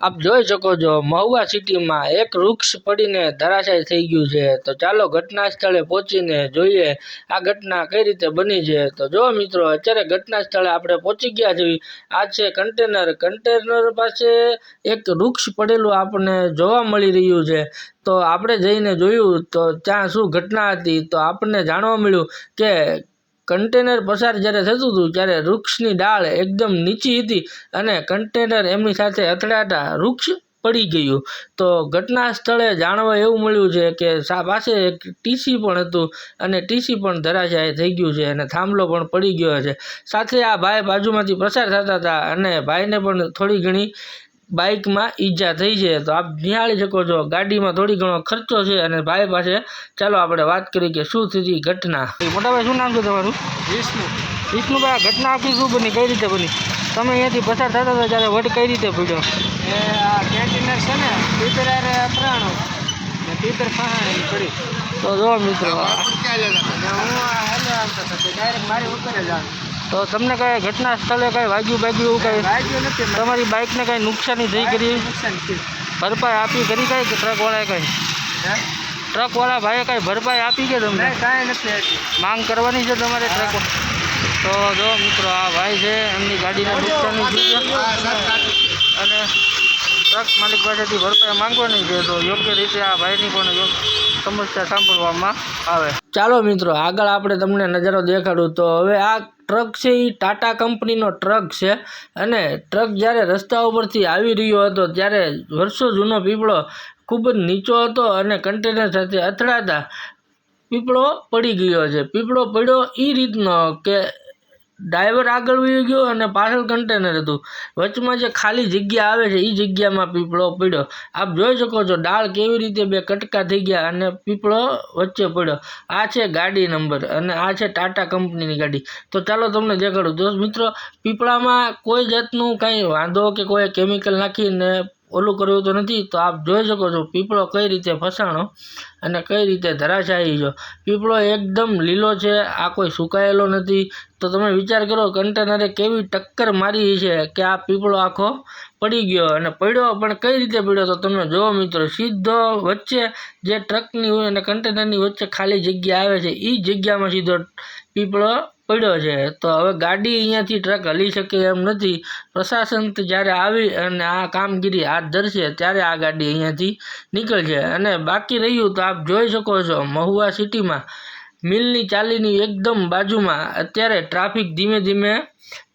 આપ જોઈ શકો છો, મહુવા સિટીમાં એક વૃક્ષ પડીને ધરાશાય થઈ ગયું છે. તો ચાલો ઘટના સ્થળે પહોંચીને જોઈએ આ ઘટના કઈ રીતે બની છે. તો જો મિત્રો, અત્યારે ઘટના સ્થળે આપણે પહોંચી ગયા છીએ. આ છે કન્ટેનર. કન્ટેનર પાસે એક વૃક્ષ પડેલું આપણને જોવા મળી રહ્યું છે. તો આપણે જઈને જોયું તો ત્યાં શું ઘટના હતી? તો આપણને જાણવા મળ્યું કે કન્ટેનર પસાર જ્યારે થતું હતું, ત્યારે વૃક્ષની ડાળ એકદમ નીચી હતી અને કન્ટેનર એમની સાથે અથડાતા વૃક્ષ પડી ગયું. તો ઘટના સ્થળે જાણવા એવું મળ્યું છે કે પાસે એક ટીસી પણ હતું અને ટીસી પણ ધરાશાય થઈ ગયું છે અને થાંભલો પણ પડી ગયો છે. સાથે આ ભાઈ બાજુમાંથી પસાર થતા હતા અને ભાઈને પણ થોડી ઘણી બાઇકમાં ઈજા થઈ છે. તો આપ નિહાળી શકો છો. ગાડીમાં થોડી ઘણો ખર્ચો છે અને ભાઈ પાસે ચાલો આપણે વાત કરીએ કે શું થતી ઘટના. મોટાભાઈ શું નામ છે તમારું? વિષ્ણુ. વિષ્ણુભાઈ આ ઘટના આખી શું બની? કઈ રીતે બની? તમે અહીંયાથી પસાર થતા હતા ત્યારે વટ કઈ રીતે પીડ્યો? એ આ કેન્ટીનર છે ને પીતર આરે અપરાણો ને પીતર ફહાણી પડી. તો જો મિત્રો હું આ હેલો આવતો ડાયરેક્ટ મારી ઉપર જ આવ્યો તો તમને કઈ ઘટના સ્થળે કઈ વાગ્યું બાગ્યું કઈ. તમારી બાઇકને કઈ નુકસાની થઈ કરી ભરપાઈ આપી કરી કઈ ટ્રકવાળાએ કઈ? ટ્રકવાળા ભાઈએ કઈ ભરપાઈ આપી કે તમને? કાંઈ નથી માંગ કરવાની છે તમારે ટ્રક? તો જો મિત્રો આ ભાઈ છે એમની ગાડીને નુકસાની થઈ છે અને ટ્રક માલિક પાસેથી ભરપાઈ માંગવાની છે. તો યોગ્ય રીતે આ ભાઈની પણ સમસ્યા સાંભળવામાં આવે. ચાલો મિત્રો આગળ આપણે તમને નજારો દેખાડું. તો હવે આ ટ્રક છે એ ટાટા કંપનીનો ટ્રક છે. અને ટ્રક જ્યારે રસ્તા ઉપરથી આવી રહ્યો હતો, ત્યારે વર્ષો જૂનો પીપળો ખૂબ જ નીચો હતો અને કન્ટેનર સાથે અથડાતા પીપળો પડી ગયો છે. પીપળો પડ્યો એ રીતનો કે ડ્રાઈવર આગળ વહી ગયો અને પાછળ કન્ટેનર હતું. વચમાં જે ખાલી જગ્યા આવે છે એ જગ્યામાં પીપળો પડ્યો. આપ જોઈ શકો છો, ડાળ કેવી રીતે બે કટકા થઈ ગયા અને પીપળો વચ્ચે પડ્યો. આ છે ગાડી નંબર અને આ છે ટાટા કંપનીની ગાડી. તો ચાલો તમને દેખાડું. દોસ્ત મિત્રો, પીપળામાં કોઈ જાતનું કાંઈ વાંધો કે કોઈ કેમિકલ નાખીને ઓલું કર્યું તો નથી, તો આપ જોઈ શકો છો પીપળો કઈ રીતે ફસાણો અને કઈ રીતે ધરાશાયી છો. પીપળો એકદમ લીલો છે, આ કોઈ સુકાયેલો નથી. તો તમે વિચાર કરો, કન્ટેનરે કેવી ટક્કર મારી છે કે આ પીપળો આખો પડી ગયો અને પડ્યો પણ કઈ રીતે પડ્યો તો તમે જુઓ મિત્રો, સીધો વચ્ચે જે ટ્રકની અને કન્ટેનરની વચ્ચે ખાલી જગ્યા આવે છે એ જગ્યામાં સીધો પીપળો પડ્યો છે. તો હવે ગાડી અહીંયાથી ટ્રક હલી શકે એમ નથી. પ્રશાસન જ્યારે આવી અને આ કામગીરી હાથ ધરશે ત્યારે આ ગાડી અહીંયાથી નીકળશે. અને બાકી રહ્યું તો આપ જોઈ શકો છો મહુવા સિટીમાં મિલની ચાલીની એકદમ બાજુમાં અત્યારે ટ્રાફિક ધીમે ધીમે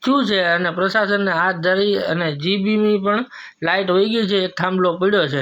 થયું છે અને પ્રશાસનને હાથ ધરી અને જીબીની પણ લાઇટ વહી ગઈ છે. એક થાંભલો પડ્યો છે.